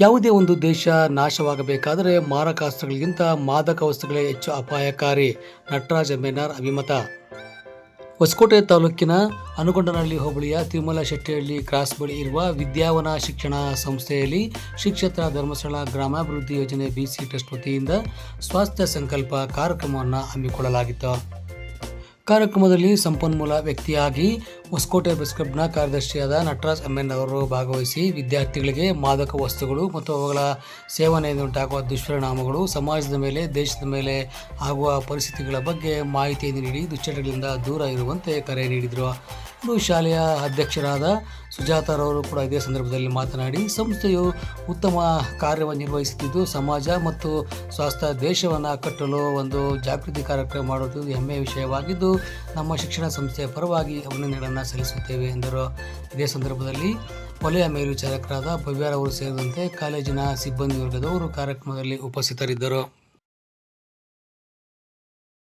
ಯಾವುದೇ ಒಂದು ದೇಶ ನಾಶವಾಗಬೇಕಾದರೆ ಮಾರಕಾಸ್ತ್ರಗಳಿಗಿಂತ ಮಾದಕ ವಸ್ತುಗಳೇ ಹೆಚ್ಚು ಅಪಾಯಕಾರಿ. ನಟರಾಜ ಮೇನಾರ್ ಅಭಿಮತ. ಹೊಸಕೋಟೆ ತಾಲೂಕಿನ ಅನುಗೊಂಡನಹಳ್ಳಿ ಹೋಬಳಿಯ ತಿರುಮಲ ಶೆಟ್ಟಿಹಳ್ಳಿ ಕ್ರಾಸ್ ಬಳಿ ಇರುವ ವಿದ್ಯಾವನ ಶಿಕ್ಷಣ ಸಂಸ್ಥೆಯಲ್ಲಿ ಶಿಕ್ಷತ್ರ ಧರ್ಮಸ್ಥಳ ಗ್ರಾಮಾಭಿವೃದ್ಧಿ ಯೋಜನೆ ಬಿಸಿ ಟ್ರಸ್ಟ್ ವತಿಯಿಂದ ಸ್ವಾಸ್ಥ್ಯ ಸಂಕಲ್ಪ ಕಾರ್ಯಕ್ರಮವನ್ನು ಹಮ್ಮಿಕೊಳ್ಳಲಾಗಿತ್ತು. ಕಾರ್ಯಕ್ರಮದಲ್ಲಿ ಸಂಪನ್ಮೂಲ ವ್ಯಕ್ತಿಯಾಗಿ ಹೊಸಕೋಟೆ ಕ್ಲಬ್ನ ಕಾರ್ಯದರ್ಶಿಯಾದ ನಟರಾಜ್ ಅಮ್ಮೆನ್ ಅವರು ಭಾಗವಹಿಸಿ ವಿದ್ಯಾರ್ಥಿಗಳಿಗೆ ಮಾದಕ ವಸ್ತುಗಳು ಮತ್ತು ಅವುಗಳ ಸೇವನೆಯಿಂದ ಉಂಟಾಗುವ ದುಷ್ಪರಿಣಾಮಗಳು ಸಮಾಜದ ಮೇಲೆ, ದೇಶದ ಮೇಲೆ ಆಗುವ ಪರಿಸ್ಥಿತಿಗಳ ಬಗ್ಗೆ ಮಾಹಿತಿಯನ್ನು ನೀಡಿ ದುಶ್ಚಟಗಳಿಂದ ದೂರ ಇರುವಂತೆ ಕರೆ ನೀಡಿದರು. ಇನ್ನು ಶಾಲೆಯ ಅಧ್ಯಕ್ಷರಾದ ಸುಜಾತಾರವರು ಕೂಡ ಇದೇ ಸಂದರ್ಭದಲ್ಲಿ ಮಾತನಾಡಿ, ಸಂಸ್ಥೆಯು ಉತ್ತಮ ಕಾರ್ಯವನ್ನು ನಿರ್ವಹಿಸುತ್ತಿದ್ದು, ಸಮಾಜ ಮತ್ತು ಸ್ವಾಸ್ಥ್ಯ ದೇಶವನ್ನು ಕಟ್ಟಲು ಒಂದು ಜಾಗೃತಿ ಕಾರ್ಯಕ್ರಮ ಮಾಡುವುದು ಹೆಮ್ಮೆಯ ವಿಷಯವಾಗಿದ್ದು, ನಮ್ಮ ಶಿಕ್ಷಣ ಸಂಸ್ಥೆಯ ಪರವಾಗಿ ಅಭಿನಂದನೆಗಳನ್ನು ಸಲ್ಲಿಸುತ್ತೇವೆ ಎಂದರು. ಇದೇ ಸಂದರ್ಭದಲ್ಲಿ ವಲಯ ಮೇಲ್ವಿಚಾರಕರಾದ ಭವ್ಯಾರವರು ಸೇರಿದಂತೆ ಕಾಲೇಜಿನ ಸಿಬ್ಬಂದಿ ವರ್ಗದವರು ಕಾರ್ಯಕ್ರಮದಲ್ಲಿ ಉಪಸ್ಥಿತರಿದ್ದರು.